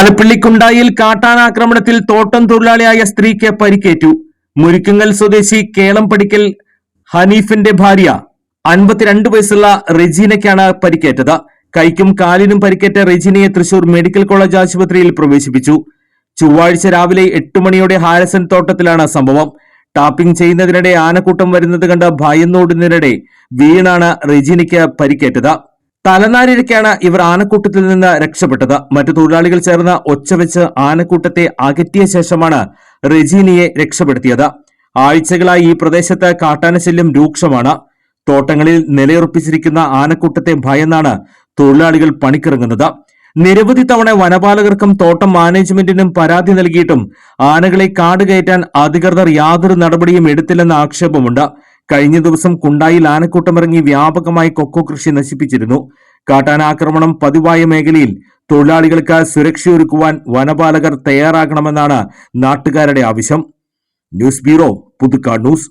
പാലപ്പിള്ളിക്കുണ്ടായിൽ കാട്ടാനാക്രമണത്തിൽ തോട്ടം തൊഴിലാളിയായ സ്ത്രീക്ക് പരിക്കേറ്റു. മുരിക്കുങ്ങൽ സ്വദേശി കേളം പടിക്കൽ ഹനീഫിന്റെ ഭാര്യ അൻപത്തിരണ്ട് വയസ്സുള്ള റെജീനയ്ക്കാണ് പരിക്കേറ്റത്. കൈക്കും കാലിനും പരിക്കേറ്റ റെജീനയെ തൃശൂർ മെഡിക്കൽ കോളേജ് ആശുപത്രിയിൽ പ്രവേശിപ്പിച്ചു. ചൊവ്വാഴ്ച രാവിലെ എട്ട് മണിയോടെ ഹാരസൻ തോട്ടത്തിലാണ് സംഭവം. ടാപ്പിംഗ് ചെയ്യുന്നതിനിടെ ആനക്കൂട്ടം വരുന്നത് കണ്ട് ഭയന്നോടുന്നതിനിടെ വീണാണ് റെജീനയ്ക്ക് പരിക്കേറ്റത്. തലനാരിഴയ്ക്കാണ് ഇവർ ആനക്കൂട്ടത്തിൽ നിന്ന് രക്ഷപ്പെട്ടത്. മറ്റു തൊഴിലാളികൾ ചേർന്ന് ഒച്ചവെച്ച് ആനക്കൂട്ടത്തെ അകറ്റിയ ശേഷമാണ് റെജീനിയെ രക്ഷപ്പെടുത്തിയത്. ആഴ്ചകളായി ഈ പ്രദേശത്ത് കാട്ടാനശല്യം രൂക്ഷമാണ്. തോട്ടങ്ങളിൽ നിലയുറപ്പിച്ചിരിക്കുന്ന ആനക്കൂട്ടത്തെ ഭയന്നാണ് തൊഴിലാളികൾ പണിക്കിറങ്ങുന്നത്. നിരവധി തവണ വനപാലകർക്കും തോട്ടം മാനേജ്മെന്റിനും പരാതി നൽകിയിട്ടും ആനകളെ കാട് കയറ്റാൻ അധികൃതർ യാതൊരു നടപടിയും എടുത്തില്ലെന്ന ആക്ഷേപമുണ്ട്. കഴിഞ്ഞ ദിവസം കുണ്ടായിൽ ആനക്കൂട്ടമിറങ്ങി വ്യാപകമായി കൊക്കോ കൃഷി നശിപ്പിച്ചിരുന്നു. കാട്ടാനാക്രമണം പതിവായ മേഖലയിൽ തൊഴിലാളികൾക്ക് സുരക്ഷയൊരുക്കുവാൻ വനപാലകർ തയ്യാറാകണമെന്നാണ് നാട്ടുകാരുടെ ആവശ്യം. News bureau Puthukkad news.